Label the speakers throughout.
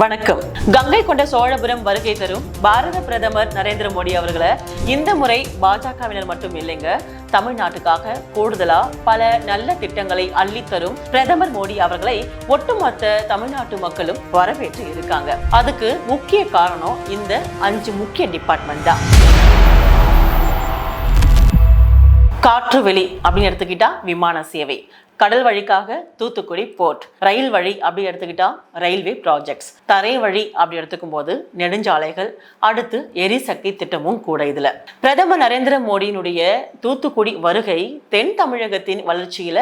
Speaker 1: வணக்கம். கங்கை கொண்ட சோழபுரம் வருகை தரும் பாரத பிரதமர் நரேந்திர மோடி அவர்களை இந்த முறை பாஜகவினர் மட்டும் இல்லைங்க தமிழ்நாட்டுக்காக கூடுதலா பல நல்ல திட்டங்களை அள்ளித்தரும் பிரதமர் மோடி அவர்களை ஒட்டுமொத்த தமிழ்நாட்டு மக்களும் வரவேற்று இருக்காங்க. அதுக்கு முக்கிய காரணம் இந்த அஞ்சு முக்கிய டிபார்ட்மெண்ட் தான். காற்று வெளி அப்படின்னு எடுத்துக்கிட்டா விமான சேவை. கடல் வழிக்காக தூத்துக்குடி போர்ட். ரயில் வழி அப்படி எடுத்துக்கிட்டா ரயில்வே ப்ராஜெக்ட்ஸ் தரை வழி அப்படி எடுத்துக்கும் போது நெடுஞ்சாலைகள் அடுத்து எரிசக்தி திட்டமும் கூட இதுல. பிரதமர் நரேந்திர மோடியினுடைய தூத்துக்குடி வருகை தென் தமிழகத்தின் வளர்ச்சியில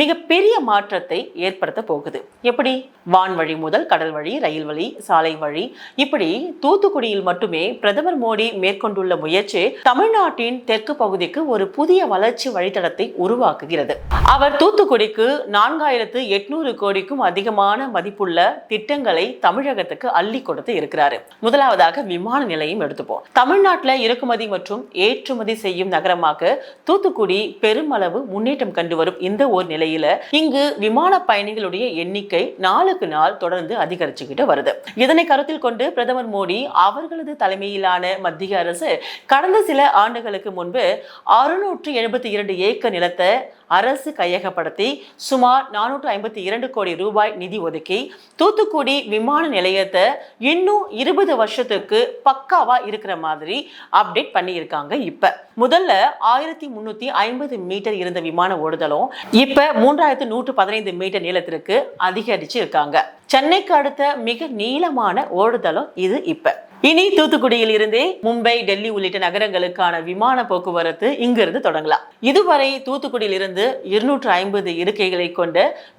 Speaker 1: மிகப்பெரிய மாற்றத்தை ஏற்படுத்த போகுது. எப்படி? வான்வழி முதல் கடல் வழி ரயில் வழி சாலை வழி. இப்படி தூத்துக்குடியில் மட்டுமே பிரதமர் மோடி மேற்கொண்டுள்ள முயற்சி தமிழ்நாட்டின் தெற்கு பகுதிக்கு ஒரு புதிய வளர்ச்சி வழித்தடத்தை உருவாக்குகிறது. அவர் தூத்துக்குடி தூத்துக்குடிக்கு நான்காயிரத்து எட்நூறு கோடிக்கும் அதிகமான மதிப்புள்ள திட்டங்களை தமிழகத்துக்கு அள்ளி கொடுத்து இருக்கிறாரு. முதலாவதாக விமான நிலையம் எடுத்துப்போம். தமிழ்நாட்டில் இறக்குமதி மற்றும் ஏற்றுமதி செய்யும் நகரமாக தூத்துக்குடி பெருமளவு முன்னேற்றம் கண்டு வரும் இந்த ஒரு நிலையில இங்கு விமான பயணிகளுடைய எண்ணிக்கை நாளுக்கு நாள் தொடர்ந்து அதிகரிச்சுக்கிட்டு வருது. இதனை கருத்தில் கொண்டு பிரதமர் மோடி அவர்களது தலைமையிலான மத்திய அரசு கடந்த சில ஆண்டுகளுக்கு முன்பு அறுநூற்று எழுபத்தி இரண்டு ஏக்கர் நிலத்தை அரசு கையகப்படுத்தி சுமார் நானூற்று ஐம்பத்தி இரண்டு கோடி ரூபாய் நிதி ஒதுக்கி தூத்துக்குடி விமான நிலையத்தை இன்னும் இருபது வருஷத்துக்கு பக்காவா இருக்கிற மாதிரி அப்டேட் பண்ணியிருக்காங்க இப்ப. முதல்ல ஆயிரத்தி முன்னூத்தி ஐம்பது மீட்டர் இருந்த விமான ஓடுதலும் இப்ப மூன்றாயிரத்து நூற்று பதினைந்து மீட்டர் நீளத்திற்கு அதிகரிச்சு இருக்காங்க சென்னைக்கு அடுத்த மிக நீளமான ஓடுதலும் இது இப்ப. இனி தூத்துக்குடியில் இருந்தே மும்பை டெல்லி உள்ளிட்ட நகரங்களுக்கான விமான போக்குவரத்து இங்கிருந்து தொடங்கலாம். இதுவரை தூத்துக்குடியில் இருந்து இருநூற்று ஐம்பது இருக்கைகளை கொண்ட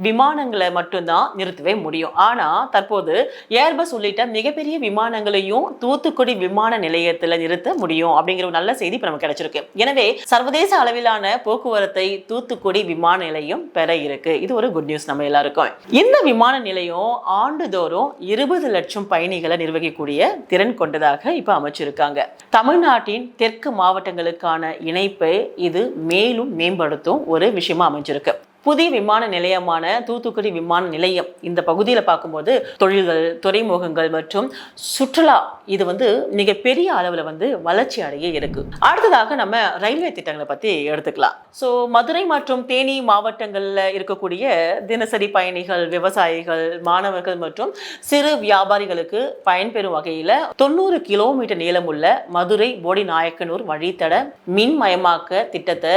Speaker 1: விமானங்களை மட்டும்தான் நிறுத்தவே முடியும். ஆனா தற்போது ஏர்பஸ் உள்ளிட்ட மிகப்பெரிய விமானங்களையும் தூத்துக்குடி விமான நிலையத்துல நிறுத்த முடியும் அப்படிங்கிற ஒரு நல்ல செய்தி இப்ப நமக்கு கிடைச்சிருக்கு. எனவே சர்வதேச அளவிலான போக்குவரத்தை தூத்துக்குடி விமான நிலையம் பெற இருக்கு. இது ஒரு குட் நியூஸ் நம்ம எல்லாருக்கும். இந்த விமான நிலையம் ஆண்டுதோறும் இருபது லட்சம் பயணிகளை நிர்வகிக்கக்கூடிய திறன் கொண்டதாக இப்ப அமைச்சிருக்காங்க. தமிழ்நாட்டின் தெற்கு மாவட்டங்களுக்கான இணைப்பை இது மேலும் மேம்படுத்தும் ஒரு விஷயமா அமைஞ்சிருக்கு. புதிய விமான நிலையமான தூத்துக்குடி விமான நிலையம் இந்த பகுதியில் பார்க்கும்போது தொழில்கள் துறைமுகங்கள் மற்றும் சுற்றுலா இது வந்து மிகப்பெரிய அளவில் வந்து வளர்ச்சி அடைய இருக்கு. அடுத்ததாக நம்ம ரயில்வே திட்டங்களை பற்றி எடுத்துக்கலாம். ஸோ மதுரை மற்றும் தேனி மாவட்டங்களில் இருக்கக்கூடிய தினசரி பயணிகள் விவசாயிகள் மாணவர்கள் மற்றும் சிறு வியாபாரிகளுக்கு பயன்பெறும் வகையில் தொண்ணூறு கிலோமீட்டர் நீளமுள்ள மதுரை போடி நாயக்கனூர் வழித்தட மின்மயமாக்க திட்டத்தை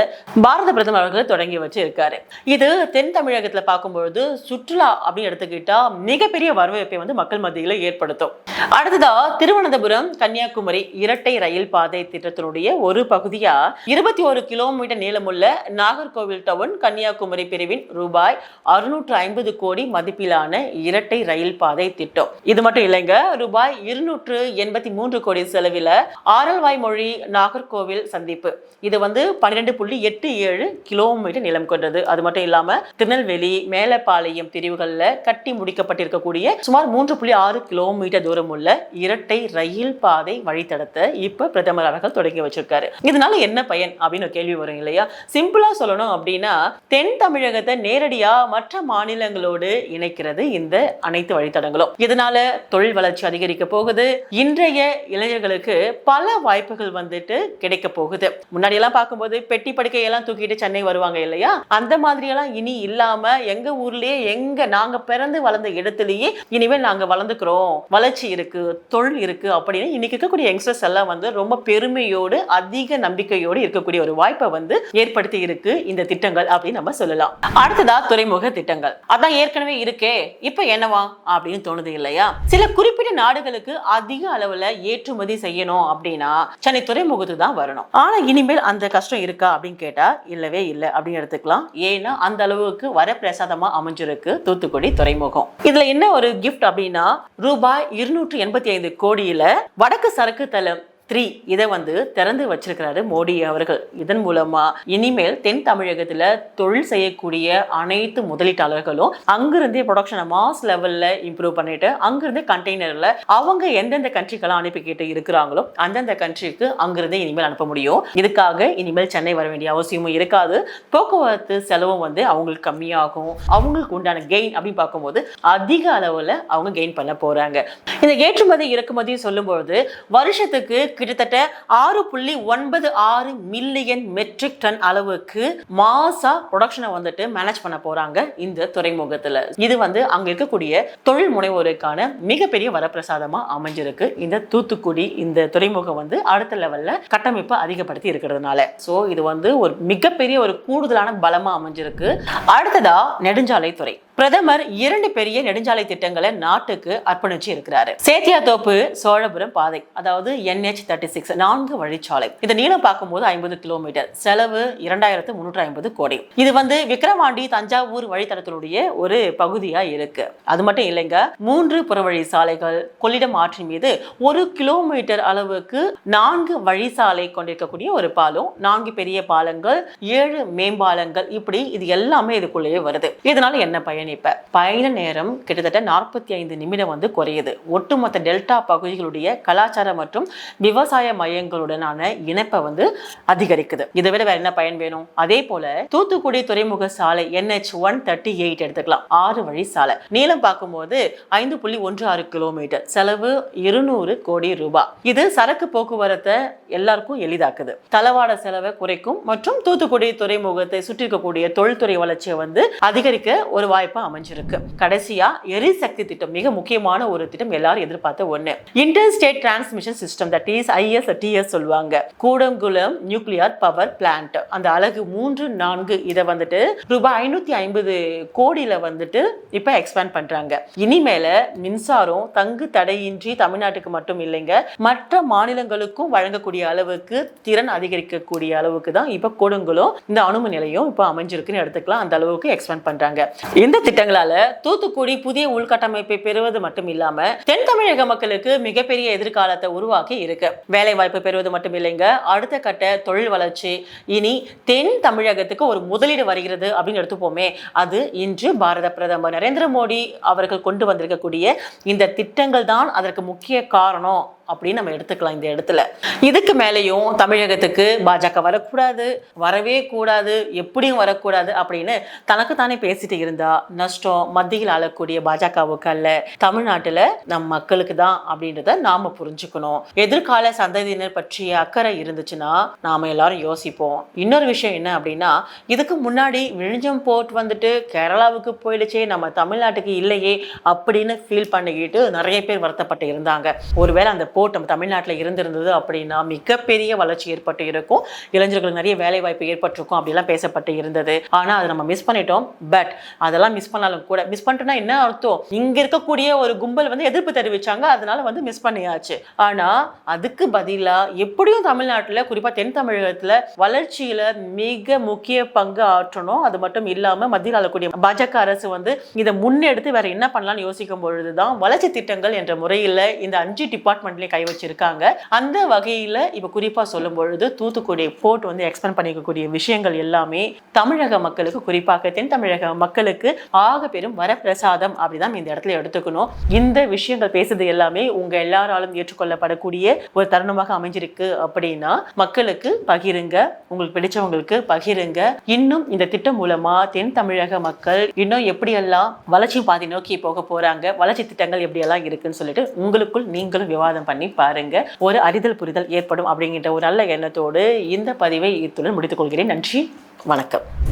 Speaker 1: பாரத பிரதமர் அவர்கள் தொடங்கி வச்சு இருக்காரு இது தென் தமிழகத்தில் பார்க்கும்பொழுது சுற்றுலா அப்படின்னு எடுத்துக்கிட்டா மிகப்பெரிய வரவேற்பை வந்து மக்கள் மத்தியில் ஏற்படுத்தும். அடுத்ததா திருவனந்தபுரம் கன்னியாகுமரி இரட்டை ரயில் பாதை திட்டத்தினுடைய ஒரு பகுதியா இருபத்தி ஒரு கிலோமீட்டர் நீளமுள்ள நாகர்கோவில் டவுன் கன்னியாகுமரி பிரிவின் ரூபாய் அறுநூற்று ஐம்பது கோடி மதிப்பிலான இரட்டை ரயில் பாதை திட்டம். இது மட்டும் இல்லைங்க ரூபாய் இருநூற்று எண்பத்தி மூன்று கோடி செலவில் ஆரல்வாய் மொழி நாகர்கோவில் சந்திப்பு. இது வந்து பன்னிரெண்டு புள்ளி எட்டு ஏழு கிலோமீட்டர் நிலம் கொண்டது. அது மட்டும் இல்லாம திருநெல்வேலி மேலப்பாளையம் பிரிவுகளில் கட்டி முடிக்கப்பட்டிருக்கக்கூடிய சுமார் மூன்று புள்ளி ஆறு கிலோமீட்டர் தூரம் உள்ள இரட்டை ரயில் பாதை வழித்தடத்தை இப்ப பிரதமர் அவர்கள் தொடங்கி வச்சிருக்காரு. இதனால என்ன பயன் அப்படின்னு ஒரு கேள்வி வரும் இல்லையா? சிம்பிளா சொல்லணும் அப்படின்னா தென் தமிழகத்தை நேரடியா மற்ற மாநிலங்களோடு இணைக்கிறது இந்த அனைத்து வழித்தடங்களும். இதனால தொழில் வளர்ச்சி அதிகரிக்க போகுது. இன்றைய இளைஞர்களுக்கு பல வாய்ப்புகள் வந்துட்டு கிடைக்க போகுது. முன்னாடி எல்லாம் பார்க்கும்போது பெட்டி படுக்கையெல்லாம் தூக்கிட்டு சென்னை வருவாங்க இல்லையா? அந்த மாதிரி எல்லாம் இனி இல்லாம எங்க ஊர்லயே எங்க நாங்க பிறந்து வளர்ந்த இடத்துலயே இனிமேல் நாங்க வளர்ந்துக்கிறோம். வளர்ச்சி இருக்கு தொழில் இருக்கு அப்படின்னு இன்னைக்கு இருக்கக்கூடிய யங்ஸ்டர்ஸ் எல்லாம் வந்து ரொம்ப பெருமையோடு அதிக நம்பிக்கையோடு இருக்கக்கூடிய ஒரு வாய்ப்பை வந்து ஏற்படுத்தி இருக்கு இந்த திட்டங்கள் அப்படின்னு நம்ம சொல்லலாம். அடுத்ததா துறைமுக திட்டங்கள். அதான் ஏற்கனவே இருக்கே இப்ப என்னவா அப்படின்னு தோணுது இல்லையா? சில குறிப்பிட்ட நாடுகளுக்கு அதிக அளவுல ஏற்றுமதி செய்யணும் அப்படின்னா சென்னை துறைமுகத்துக்கு தான் வரணும். ஆனா இனிமேல் அந்த கஷ்டம் இருக்கா அப்படின்னு கேட்டா இல்லவே இல்லை அப்படின்னு எடுத்துக்கலாம். ஏன்னா அந்த அளவுக்கு வரப்பிரசாதமா அமைஞ்சிருக்கு தூத்துக்குடி துறைமுகம். இதுல என்ன ஒரு கிஃப்ட் அப்படின்னா ரூபாய் இருநூற்று எண்பத்தி ஐந்து கோடியில வடக்கு சரக்கு தளம் த்ரீ இதை வந்து திறந்து வச்சிருக்கிறாரு மோடி அவர்கள். இதன் மூலமா இனிமேல் தென் தமிழகத்துல தொழில் செய்யக்கூடிய அனைத்து முதலீட்டாளர்களும் அங்கிருந்தே ப்ரொடக்ஷனை மாஸ் லெவல்ல இம்ப்ரூவ் பண்ணிட்டு அங்கிருந்து கண்டெய்னர்ல அவங்க எந்தெந்த கண்ட்ரிக்கெல்லாம் அனுப்பிக்கிட்டு இருக்கிறாங்களோ அந்தந்த கண்ட்ரிக்கு அங்கிருந்து இனிமேல் அனுப்ப முடியும். இதுக்காக இனிமேல் சென்னை வர வேண்டிய அவசியமும் இருக்காது. போக்குவரத்து செலவும் வந்து அவங்களுக்கு கம்மியாகும். அவங்களுக்கு உண்டான கெயின் அப்படின்னு பார்க்கும்போது அதிக அளவுல அவங்க கெயின் பண்ண போறாங்க. இந்த ஏற்றுமதி இறக்குமதி சொல்லும்போது வருஷத்துக்கு கிட்டத்தட்ட ஆறு புள்ளி ஒன்பது ஆறு மில்லியன் மெட்ரிக் டன் அளவுக்கு மாசா ப்ரொடக்ஷனை வந்துட்டு மேனேஜ் பண்ண போறாங்க இந்த துறைமுகத்துல. இது வந்து அங்க இருக்கக்கூடிய தொழில் முனைவோருக்கான மிகப்பெரிய வரப்பிரசாதமா அமைஞ்சிருக்கு. இந்த தூத்துக்குடி இந்த துறைமுகம் வந்து அடுத்த லெவல்ல கட்டமைப்பு அதிகப்படுத்தி இருக்கிறதுனால. சோ இது வந்து ஒரு மிகப்பெரிய ஒரு கூடுதலான பலமா அமைஞ்சிருக்கு. அடுத்ததா நெடுஞ்சாலைத்துறை. பிரதமர் இரண்டு பெரிய நெடுஞ்சாலை திட்டங்களை நாட்டுக்கு அர்ப்பணிச்சு இருக்கிறாரு சேத்தியாத்தோப்பு சோழபுரம் பாதை அதாவது என்ஹெச் தேர்ட்டி சிக்ஸ் நான்கு வழிச்சாலை. இந்த நீளம் பார்க்கும்போது ஐம்பது கிலோமீட்டர். செலவு இரண்டாயிரத்து முன்னூற்றி ஐம்பது கோடி. இது வந்து விக்ரவாண்டி தஞ்சாவூர் வழித்தடத்தினுடைய ஒரு பகுதியா இருக்கு. அது மட்டும் இல்லைங்க மூன்று புறவழி சாலைகள் கொள்ளிடம் ஆற்றின் மீது ஒரு கிலோமீட்டர் அளவுக்கு நான்கு வழிசாலை கொண்டிருக்கக்கூடிய ஒரு பாலம். நான்கு பெரிய பாலங்கள் ஏழு மேம்பாலங்கள். இப்படி இது எல்லாமே இதுக்குள்ளேயே வருது. இதனால என்ன பயன்? இப்ப பயண நேரம் கிட்டத்தட்ட நாற்பத்தி ஐந்து நிமிடம் வந்து குறையுது. ஒட்டுமொத்த டெல்டா பகுதிகளுடைய கலாச்சார மற்றும் விவசாய மையங்களுடனான இணைப்பை வந்து அதிகரிக்குது. இதை விட வேற என்ன பயன் வேணும்? அதே போல தூத்துக்குடி துறைமுக சாலை என்ஹெச் ஒன் தேர்ட்டி எயிட் எடுத்துக்கலாம். ஆறு வழி சாலை. நீளம் பார்க்கும்போது ஐந்து புள்ளி ஒன்று ஆறு கிலோமீட்டர் செலவு இருநூறு கோடி ரூபாய் இது சரக்கு போக்குவரத்தை எல்லாருக்கும் எளிதாக்குது. தளவாட செலவை குறைக்கும் மற்றும் தூத்துக்குடி துறைமுகத்தை சுற்றி இருக்கக்கூடிய தொழில்துறை வளர்ச்சியை வந்து அதிகரிக்க ஒரு வாய்ப்பு அமைஞ்சிருக்கு. கடைசியா எரிசக்தி திட்டம் மிக முக்கியமான ஒரு திட்டம் எல்லாரும் எதிர்பார்த்த ஒண்ணு. Inter state transmission system that is IS TS சொல்லுவாங்க. கூடங்குளம் நியூக்ளியர் பவர் பிளான்ட் அந்த அழகு மூன்று நான்கு இதை வந்துட்டு ரூபாய் ஐநூத்தி ஐம்பது கோடியில வந்துட்டு இப்ப எக்ஸ்பேண்ட் பண்றாங்க. இனிமேல மின்சாரம் தங்கு தடையின்றி தமிழ்நாட்டுக்கு மட்டும் இல்லைங்க மற்ற மாநிலங்களுக்கும் வழங்கக்கூடிய அளவுக்கு திறன் அதிகரிக்கக்கூடிய அளவுக்கு தான் இப்ப கொடுங்குளம் இந்த அணுமின் நிலையம் இப்ப அமைஞ்சிருக்குன்னு எடுத்துக்கலாம். அந்த அளவுக்கு எக்ஸ்பேண்ட் பண்றாங்க. இந்த திட்டங்களால தூத்துக்குடி புதிய உள்கட்டமைப்பை பெறுவது மட்டும் இல்லாம தென் தமிழக மக்களுக்கு மிகப்பெரிய எதிர்காலத்தை உருவாக்கி இருக்கு. வேலை வாய்ப்பு பெறுவது மட்டும் இல்லைங்க அடுத்த கட்ட தொழில் வளர்ச்சி இனி தென் தமிழகத்துக்கு ஒரு முதலீடு வருகிறது அப்படின்னு எடுத்துப்போமே. அது இன்று பாரத பிரதமர் நரேந்திர மோடி அவர்கள் கொண்டு வந்திருக்கக்கூடிய இந்த திட்டங்கள் தான் அதற்கு முக்கிய காரணம். அப்படின்னு நம்ம எடுத்துக்கலாம் இந்த இடத்துல. இதுக்கு மேலேயும் தமிழகத்துக்கு பாஜக வரக்கூடாது வரவே கூடாது எப்படியும் வரக்கூடாது அப்படின்னு தனக்கு தானே பேசிட்டு இருந்தா நஷ்டம் மத்தியில் ஆளக்கூடிய பாஜகவுக்கு அல்ல தமிழ்நாட்டில் நம் மக்களுக்கு தான் அப்படின்றத நாம புரிஞ்சுக்கணும். எதிர்கால சந்ததியினர் பற்றிய அக்கறை இருந்துச்சுன்னா நாம எல்லாரும் யோசிப்போம். இன்னொரு விஷயம் என்ன அப்படின்னா இதுக்கு முன்னாடி விழிஞ்சம் போர்ட் வந்துட்டு கேரளாவுக்கு போயிடுச்சே நம்ம தமிழ்நாட்டுக்கு இல்லையே அப்படின்னு ஃபீல் பண்ணிக்கிட்டு நிறைய பேர் வருத்தப்பட்டு இருந்தாங்க. ஒருவேளை அந்த போர்ட் நம்ம தமிழ்நாட்டில் இருந்திருந்தது அப்படின்னா மிகப்பெரிய வளர்ச்சி ஏற்பட்டு இருக்கும். இளைஞர்களுக்கு நிறைய வேலை வாய்ப்பு ஏற்பட்டிருக்கும் அப்படிலாம் பேசப்பட்டு இருந்தது. ஆனால் அதை நம்ம மிஸ் பண்ணிட்டோம். பட் அதெல்லாம் மிஸ் பண்ணாலும் கூட மிஸ் பண்ணிட்டோம்னா என்ன அர்த்தம்? இங்கே இருக்கக்கூடிய ஒரு கும்பல் வந்து எதிர்ப்பு தெரிவிச்சாங்க. அதனால வந்து மிஸ் பண்ணியாச்சு. ஆனால் அதுக்கு பதிலாக எப்படியும் தமிழ்நாட்டில் குறிப்பாக தென் தமிழகத்தில் வளர்ச்சியில் மிக முக்கிய பங்கு ஆற்றணும். அது மட்டும் இல்லாமல் மத்தியில் ஆளக்கூடிய பாஜக அரசு வந்து இதை முன்னெடுத்து வேற என்ன பண்ணலாம்னு யோசிக்கும் பொழுது தான் வளர்ச்சி திட்டங்கள் என்ற முறையில் இந்த அஞ்சு டிபார்ட்மெண்ட்லேயும் கை வச்சிருக்காங்க. அந்த வகையில் இப்போ குறிப்பாக சொல்லும் பொழுது தூத்துக்குடி போர்ட் வந்து எக்ஸ்பேண்ட் பண்ணிக்கக்கூடிய விஷயங்கள் எல்லாமே தமிழக மக்களுக்கு குறிப்பாக தென் தமிழக மக்களுக்கு ஆக பெரும் வரப்பிரசாதம் அப்படிதான் இந்த இடத்துல எடுத்துக்கணும். இந்த விஷயங்கள் பேசுறது எல்லாமே உங்க எல்லாராலும் ஏற்றுக்கொள்ளப்படக்கூடிய ஒரு தருணமாக அமைஞ்சிருக்கு அப்படின்னா மக்களுக்கு பகிருங்க உங்களுக்கு பிடிச்சவங்களுக்கு பகிருங்க. இன்னும் இந்த திட்டம் மூலமா தென் தமிழக மக்கள் இன்னும் எப்படியெல்லாம் வளர்ச்சி பாதை நோக்கி போக போறாங்க வளர்ச்சி திட்டங்கள் எப்படியெல்லாம் இருக்குன்னு சொல்லிட்டு உங்களுக்குள் நீங்களும் விவாதம் பண்ணி பாருங்க. ஒரு அறிதல் புரிதல் ஏற்படும் அப்படிங்கிற ஒரு நல்ல எண்ணத்தோடு இந்த பதிவை இத்துடன் முடித்துக் கொள்கிறேன். நன்றி. வணக்கம்.